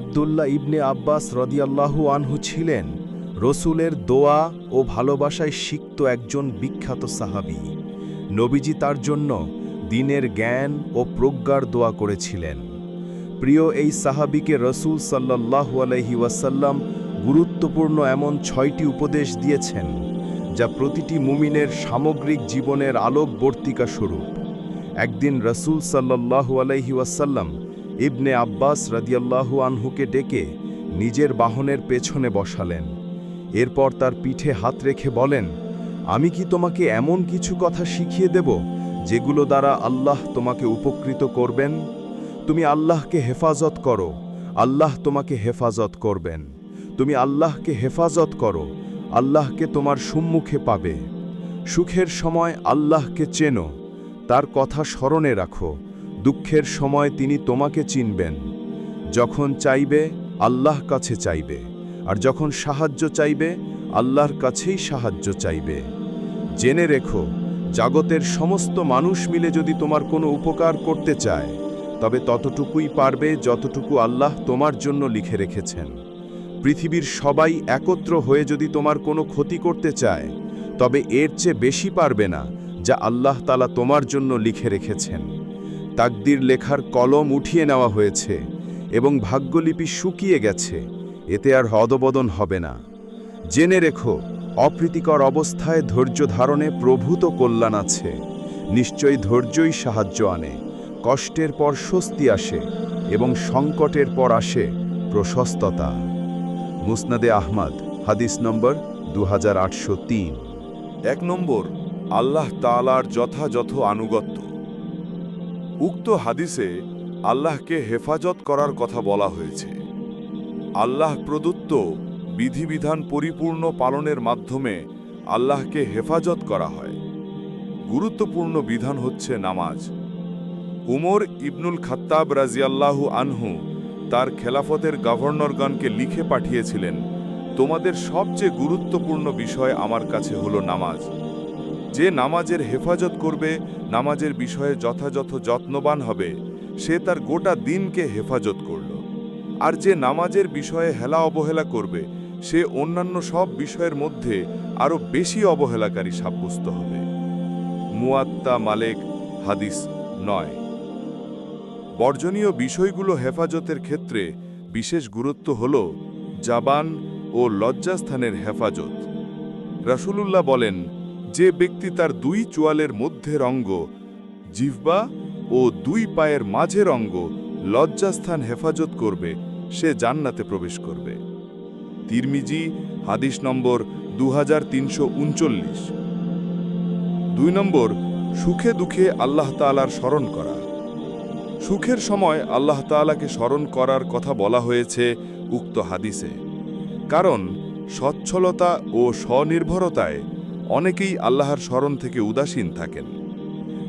আবদুল্লাহ ইবনে আব্বাস রদিয়াল্লাহু আনহু ছিলেন রসুলের দোয়া ও ভালোবাসায় সিক্ত একজন বিখ্যাত সাহাবী। নবীজি তার জন্য দিনের জ্ঞান ও প্রজ্ঞার দোয়া করেছিলেন। প্রিয় এই সাহাবিকে রসুল সাল্লাল্লাহু আলহি ওয়াসাল্লাম গুরুত্বপূর্ণ এমন ছয়টি উপদেশ দিয়েছেন, যা প্রতিটি মুমিনের সামগ্রিক জীবনের আলোকবর্তিকা স্বরূপ। একদিন রসুল সাল্লাল্লাহু আলাইহি ওয়াসাল্লাম ইবনে আব্বাস রাদিয়াল্লাহু আনহুকে ডেকে নিজের বাহনের পেছনে বসালেন। এরপর তার পিঠে হাত রেখে বলেন, আমি কি তোমাকে এমন কিছু কথা শিখিয়ে দেব যেগুলো দ্বারা আল্লাহ তোমাকে উপকৃত করবেন? তুমি আল্লাহকে হেফাজত করো, আল্লাহ তোমাকে হেফাজত করবেন। তুমি আল্লাহকে হেফাজত করো, আল্লাহকে তোমার সম্মুখে পাবে। সুখের সময় আল্লাহকে চেনো, তার কথা স্মরণে রাখো দুঃখের সময় তিনি তোমাকে চিনবেন। যখন চাইবে, আল্লাহ কাছে চাইবে। আর যখন সাহায্য চাইবে, আল্লাহর কাছেই সাহায্য চাইবে। জেনে রেখো, জগতের সমস্ত মানুষ মিলে যদি তোমার কোনো উপকার করতে চায়, তবে ততটুকুই পারবে যতটুকু আল্লাহ তোমার জন্য লিখে রেখেছেন। পৃথিবীর সবাই একত্র হয়ে যদি তোমার কোনো ক্ষতি করতে চায়, তবে এর চেয়ে বেশি পারবে না যা আল্লাহ তালা তোমার জন্য লিখে রেখেছেন। তাকদির লেখার কলম উঠিয়ে নেওয়া হয়েছে এবং ভাগ্যলিপি শুকিয়ে গেছে, এতে আর হদবদন হবে না। জেনে রেখো, অপ্রীতিকর অবস্থায় ধৈর্য ধারণে প্রভূত কল্যাণ আছে। নিশ্চয়ই ধৈর্যই সাহায্য আনে। কষ্টের পর স্বস্তি আসে এবং সংকটের পর আসে প্রশস্ততা। মুসনাদে আহমদ, হাদিস নম্বর দু এক নম্বর, আল্লাহ তালার যথাযথ আনুগত্য। উক্ত হাদিসে আল্লাহকে হেফাজত করার কথা বলা হয়েছে। আল্লাহ প্রদত্ত বিধিবিধান পরিপূর্ণ পালনের মাধ্যমে আল্লাহকে হেফাজত করা হয়। গুরুত্বপূর্ণ বিধান হচ্ছে নামাজ। উমর ইবনুল খাত্তাব রাজিয়াল্লাহু আনহু তার খেলাফতের গভর্নরগণকে লিখে পাঠিয়েছিলেন, তোমাদের সবচেয়ে গুরুত্বপূর্ণ বিষয় আমার কাছে হলো নামাজ। যে নামাজের হেফাজত করবে, নামাজের বিষয়ে যথাযথ যত্নবান হবে, সে তার গোটা দিনকে হেফাজত করল। আর যে নামাজের বিষয়ে হেলা অবহেলা করবে, সে অন্যান্য সব বিষয়ের মধ্যে আরও বেশি অবহেলাকারী সাব্যস্ত হবে। মুয়াত্তা মালেক, হাদিস নয়। বর্জনীয় বিষয়গুলো হেফাজতের ক্ষেত্রে বিশেষ গুরুত্ব হল জাবান ও লজ্জাস্থানের হেফাজত। রাসূলুল্লাহ বলেন যে ব্যক্তি তার দুই চোয়ালের মধ্যের অঙ্গ জিহ্বা ও দুই পায়ের মাঝের অঙ্গ লজ্জাস্থান হেফাজত করবে, সে জান্নাতে প্রবেশ করবে। তিরমিজি, হাদিস নম্বর দু হাজার দুই নম্বর, সুখে দুঃখে আল্লাহ তাআলার স্মরণ করা। সুখের সময় আল্লাহ তাআলাকে স্মরণ করার কথা বলা হয়েছে উক্ত হাদিসে। কারণ সচ্ছলতা ও স্বনির্ভরতায় অনেকেই আল্লাহর স্মরণ থেকে উদাসীন থাকেন।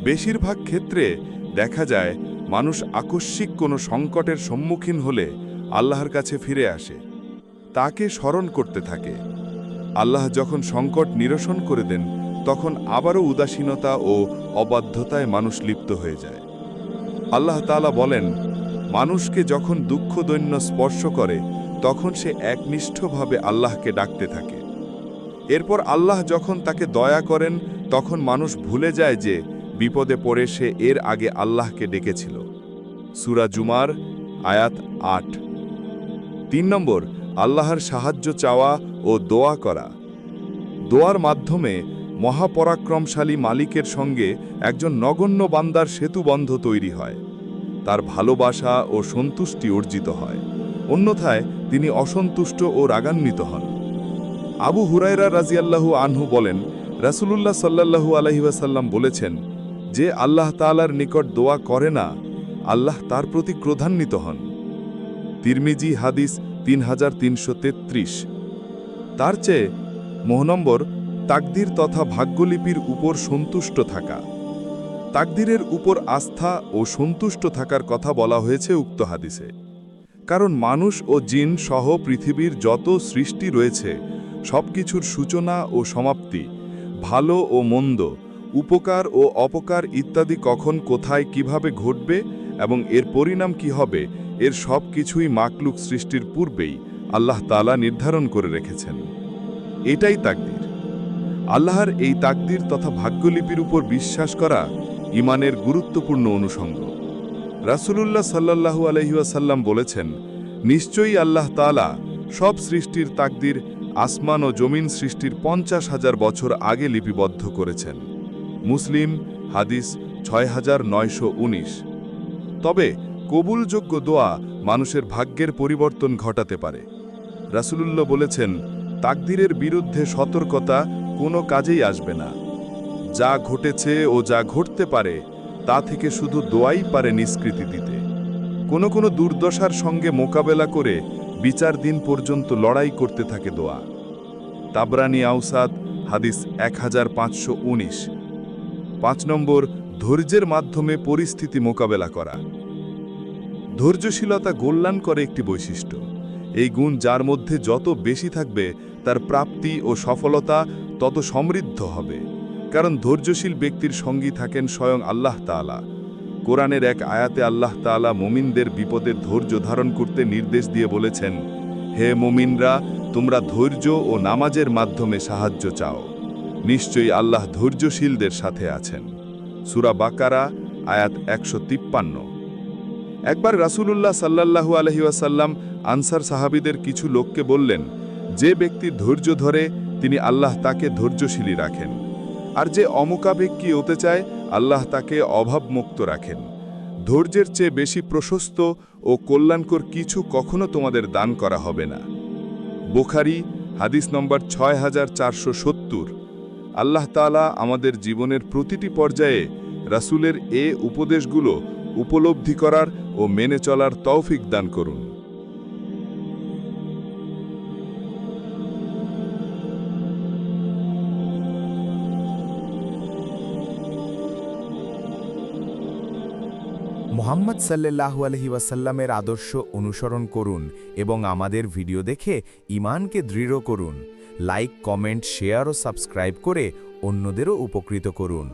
বেশিরভাগ ক্ষেত্রে দেখা যায়, মানুষ আকস্মিক কোনো সংকটের সম্মুখীন হলে আল্লাহর কাছে ফিরে আসে। তাকে স্মরণ করতে থাকে। আল্লাহ যখন সংকট নিরসন করে দেন, তখন আবারও উদাসীনতা ও অবাধ্যতায় মানুষ লিপ্ত হয়ে যায়। আল্লাহ তাআলা বলেন, মানুষকে যখন দুঃখ দৈন্য স্পর্শ করে, তখন সে একনিষ্ঠভাবে আল্লাহকে ডাকতে থাকে। এরপর আল্লাহ যখন তাকে দয়া করেন, তখন মানুষ ভুলে যায় যে বিপদে পড়ে সে এর আগে আল্লাহকে ডেকেছিল। সুরা জুমার আয়াত আট। তিন নম্বর, আল্লাহর সাহায্য চাওয়া ও দোয়া করা। দোয়ার মাধ্যমে মহাপরাক্রমশালী মালিকের সঙ্গে একজন নগণ্য বান্দার সেতুবন্ধ তৈরি হয়। তার ভালোবাসা ও সন্তুষ্টি অর্জিত হয়। অন্যথায় তিনি অসন্তুষ্ট ও রাগান্বিত হন। আবু হুরায়রা রাজিয়াল্লাহু আনহু বলেন, রাসূলুল্লাহ সাল্লাল্লাহু আলাইহি ওয়াসাল্লাম বলেছেন যে আল্লাহ তাআলার নিকট দোয়া করে না, আল্লাহ তার প্রতি ক্রোধান্বিত হন। তিরমিজি হাদিস তিন হাজার তিনশো তেত্রিশ। তার চেয়ে মোহনম্বর তাকদির তথা ভাগ্যলিপির উপর সন্তুষ্ট থাকা। তাকদিরের উপর আস্থা ও সন্তুষ্ট থাকার কথা বলা হয়েছে উক্ত হাদিসে। কারণ মানুষ ও জিন সহ পৃথিবীর যত সৃষ্টি রয়েছে সবকিছুর সূচনা ও সমাপ্তি, ভালো ও মন্দ, উপকার ও অপকার ইত্যাদি কখন কোথায় কীভাবে ঘটবে এবং এর পরিণাম কি হবে, এর সব কিছুই মাকলুক সৃষ্টির পূর্বেই আল্লাহ তালা নির্ধারণ করে রেখেছেন। এটাই তাকদির। আল্লাহর এই তাকদির তথা ভাগ্যলিপির উপর বিশ্বাস করা ইমানের গুরুত্বপূর্ণ অনুষঙ্গ। রাসূলুল্লাহ সাল্লাল্লাহু আলহিউসাল্লাম বলেছেন, নিশ্চয়ই আল্লাহ তাআলা সব সৃষ্টির তাকদির আসমান ও জমিন সৃষ্টির পঞ্চাশ হাজার বছর আগে লিপিবদ্ধ করেছেন। মুসলিম, হাদিস ছয় হাজার নয়শো উনিশ। তবে কবুলযোগ্য দোয়া মানুষের ভাগ্যের পরিবর্তন ঘটাতে পারে। রাসূলুল্লাহ বলেছেন, তাকদিরের বিরুদ্ধে সতর্কতা কোনো কাজেই আসবে না। যা ঘটেছে ও যা ঘটতে পারে, তা থেকে শুধু দোয়াই পারে নিষ্কৃতি দিতে। কোনো কোনো দুর্দশার সঙ্গে মোকাবেলা করে বিচার দিন পর্যন্ত লড়াই করতে থাকে দোয়া। তাবরানি আউসাদ হাদিস এক হাজার পাঁচশো উনিশ। পাঁচ নম্বর, ধৈর্যের মাধ্যমে পরিস্থিতি মোকাবেলা করা। ধৈর্যশীলতা গোল্লান করে একটি বৈশিষ্ট্য। এই গুণ যার মধ্যে যত বেশি থাকবে, তার প্রাপ্তি ও সফলতা তত সমৃদ্ধ হবে। কারণ ধৈর্যশীল ব্যক্তির সঙ্গী থাকেন স্বয়ং আল্লাহ তাআলা। কোরআনের এক আয়াতে আল্লাহ তাআলা মুমিনদের বিপদে ধৈর্য ধারণ করতে নির্দেশ দিয়ে বলেছেন, হে মুমিনরা, তোমরা ধৈর্য ও নামাজের মাধ্যমে সাহায্য চাও। নিশ্চয়ই আল্লাহ ধৈর্যশীলদের সাথে আছেন। সুরা বাকারা, আয়াত একশো তিপ্পান্ন। একবার রাসূলুল্লাহ সাল্লাল্লাহু আলহি ওয়াসাল্লাম আনসার সাহাবীদের কিছু লোককে বললেন, যে ব্যক্তি ধৈর্য ধরে, তিনি আল্লাহ তাকে ধৈর্যশীলী রাখেন। আর যে অমুকাবেক্ষী হতে চায়, আল্লাহ তাকে অভাবমুক্ত রাখেন। ধৈর্যের চেয়ে বেশি প্রশস্ত ও কল্যাণকর কিছু কখনো তোমাদের দান করা হবে না। বোখারি, হাদিস নম্বর ছয় হাজার চারশো সত্তর। আল্লাহ তাআলা আমাদের জীবনের প্রতিটি পর্যায়ে রাসুলের এ উপদেশগুলো উপলব্ধি করার ও মেনে চলার তৌফিক দান করুন। মোহাম্মদ সাল্লাল্লাহু আলহি ওয়াসাল্লামের আদর্শ অনুসরণ করুন এবং আমাদের ভিডিও দেখে ইমানকে দৃঢ় করুন। লাইক, কমেন্ট, শেয়ার ও সাবস্ক্রাইব করে অন্যদেরও উপকৃত করুন।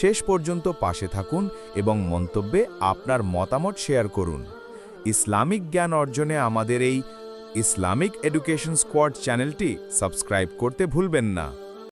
শেষ পর্যন্ত পাশে থাকুন এবং মন্তব্যে আপনার মতামত শেয়ার করুন। ইসলামিক জ্ঞান অর্জনে আমাদের এই ইসলামিক এডুকেশন স্কোয়াড চ্যানেলটি সাবস্ক্রাইব করতে ভুলবেন না।